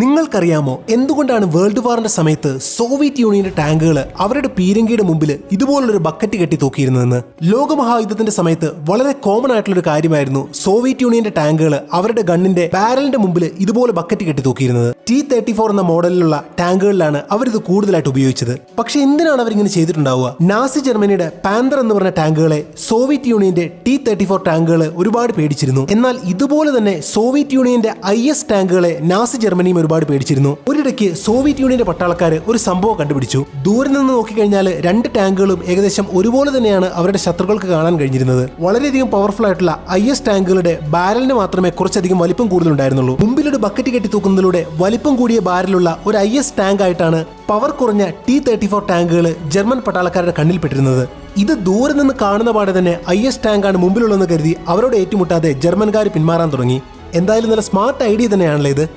നിങ്ങൾക്കറിയാമോ എന്തുകൊണ്ടാണ് വേൾഡ് വാറിന്റെ സമയത്ത് സോവിയറ്റ് യൂണിയന്റെ ടാങ്കുകൾ അവരുടെ പീരങ്കിയുടെ മുമ്പിൽ ഇതുപോലൊരു ബക്കറ്റ് കെട്ടി തൂക്കിയിരുന്നതെന്ന്? ലോകമഹായുദ്ധത്തിന്റെ സമയത്ത് വളരെ കോമൺ ആയിട്ടുള്ള ഒരു കാര്യമായിരുന്നു സോവിയറ്റ് യൂണിയന്റെ ടാങ്കുകൾ അവരുടെ ഗണ്ണിന്റെ ബാരലിന്റെ മുമ്പിൽ ഇതുപോലെ ബക്കറ്റ് കെട്ടി തൂക്കിയിരുന്നത്. ടി തേർട്ടി ഫോർ എന്ന മോഡലിലുള്ള ടാങ്കുകളിലാണ് അവരിത് കൂടുതലായിട്ട് ഉപയോഗിച്ചത്. പക്ഷെ എന്തിനാണ് അവരിങ്ങനെ ചെയ്തിട്ടുണ്ടാവുക? നാസി ജർമ്മനിയുടെ പാന്തർ എന്ന് പറഞ്ഞ ടാങ്കുകളെ സോവിയറ്റ് യൂണിയന്റെ ടി തേർട്ടി ഫോർ ടാങ്കുകൾ ഒരുപാട് പേടിച്ചിരുന്നു. എന്നാൽ ഇതുപോലെ തന്നെ സോവിയറ്റ് യൂണിയന്റെ ഐ എസ് ടാങ്കുകളെ നാസി ജർമ്മനിയും ഒരുപാട് പേടിച്ചിരുന്നു. ഒരിടയ്ക്ക് സോവിയറ്റ് യൂണിയന്റെ പട്ടാളക്കാർ ഒരു സംഭവം കണ്ടുപിടിച്ചു. ദൂരെ നിന്ന് നോക്കിക്കഴിഞ്ഞാൽ രണ്ട് ടാങ്കുകളും ഏകദേശം ഒരുപോലെ തന്നെയാണ് അവരുടെ ശത്രുക്കൾക്ക് കാണാൻ കഴിഞ്ഞിരുന്നത്. വളരെയധികം പവർഫുൾ ആയിട്ടുള്ള ഐ എസ് ടാങ്കുകളുടെ ബാരലിന് മാത്രമേ കുറച്ചധികം വലിപ്പം കൂടുതലുണ്ടായിരുന്നുള്ളൂ. മുമ്പിലൊരു ബക്കറ്റ് കെട്ടി തൂക്കുന്നതിലൂടെ വലിപ്പം കൂടിയ ബാരലുള്ള ഒരു ഐ എസ് ടാങ്ക് ആയിട്ടാണ് പവർ കുറഞ്ഞ ടി തേർട്ടി ഫോർ ടാങ്കുകൾ ജർമ്മൻ പട്ടാളക്കാരുടെ കണ്ണിൽപ്പെട്ടിരുന്നത് ഇത് ദൂരെ നിന്ന് കാണുന്ന പാടെ തന്നെ ഐ എസ് ടാങ്കാണ് മുമ്പിലുള്ളതെന്ന് കരുതി അവരോട് ഏറ്റുമുട്ടാതെ ജർമ്മൻകാർ പിന്മാറാൻ തുടങ്ങി. എന്തായാലും നല്ല സ്മാർട്ട് ഐഡിയ തന്നെയാണല്ലോ ഇത്?